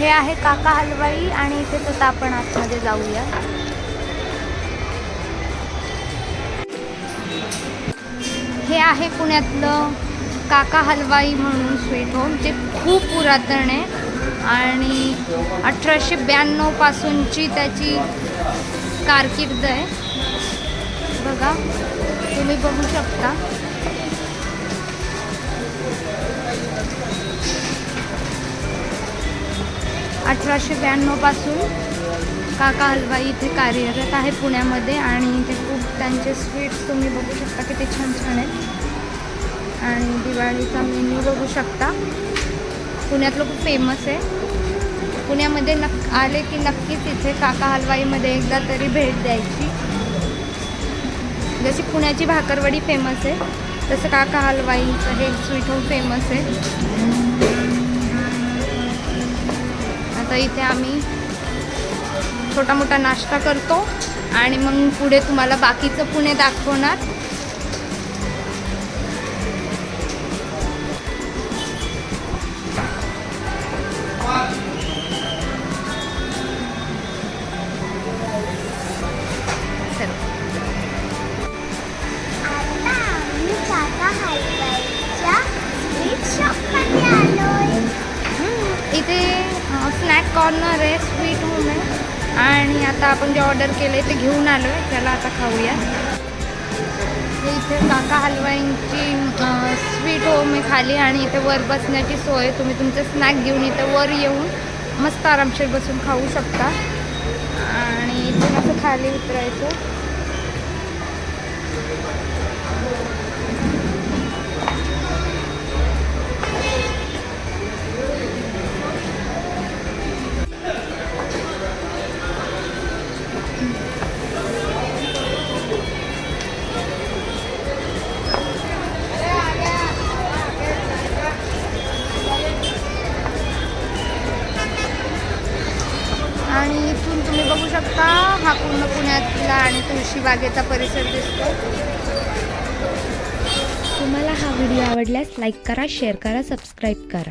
हे आहे काका हलवाई आणि इथेच आता आपण आतमध्ये जाऊया. हे आहे पुण्यातलं काका हलवाई म्हणून स्वीट होम जे खूप पुरातन आहे. आणि अठराशे ब्याण्णवपासूनची त्याची कारकीर्द आहे. बघा तुम्ही बघू शकता. अठराशे ब्याण्णवपासून काका हलवाई इथे कार्यरत आहे पुण्यामध्ये आणि इथे खूप त्यांचे स्वीट्स तुम्ही बघू शकता किती छान छान आहेत. आणि दिवाळीचा मेन्यू बघू शकता. पुण्यातलं खूप फेमस आहे. पुण्यामध्ये नक् आले की नक्कीच इथे काका हलवाईमध्ये एकदा तरी भेट द्यायची. जशी पुण्याची भाकरवडी फेमस आहे तसं काका हलवाईचं हे स्वीट होम फेमस आहे. आता इथे आम्ही छोटा मोठा नाश्ता करतो आणि मग पुढे तुम्हाला बाकीचं पुणे दाखवणार. इथे कॉर्नर आहे स्वीट होम आहे. आणि आता आपण जे ऑर्डर केलं आहे ते घेऊन आलो आहे त्याला आता खाऊया. इथे काका हलवाईंची स्वीट होम आहे खाली आणि इथे वर बसण्याची सोय तुम्ही तुमचे स्नॅक घेऊन इथे वर येऊन मस्त आरामशीर बसून खाऊ शकता. आणि इथून असं खाली उतरायचं. आणि इथून तुम्ही बघू शकता हा पूर्ण पुण्यातला आणि तुळशीबागेचा परिसर दिसतो तुम्हाला हा व्हिडिओ आवडल्यास लाईक करा शेअर करा सबस्क्राईब करा.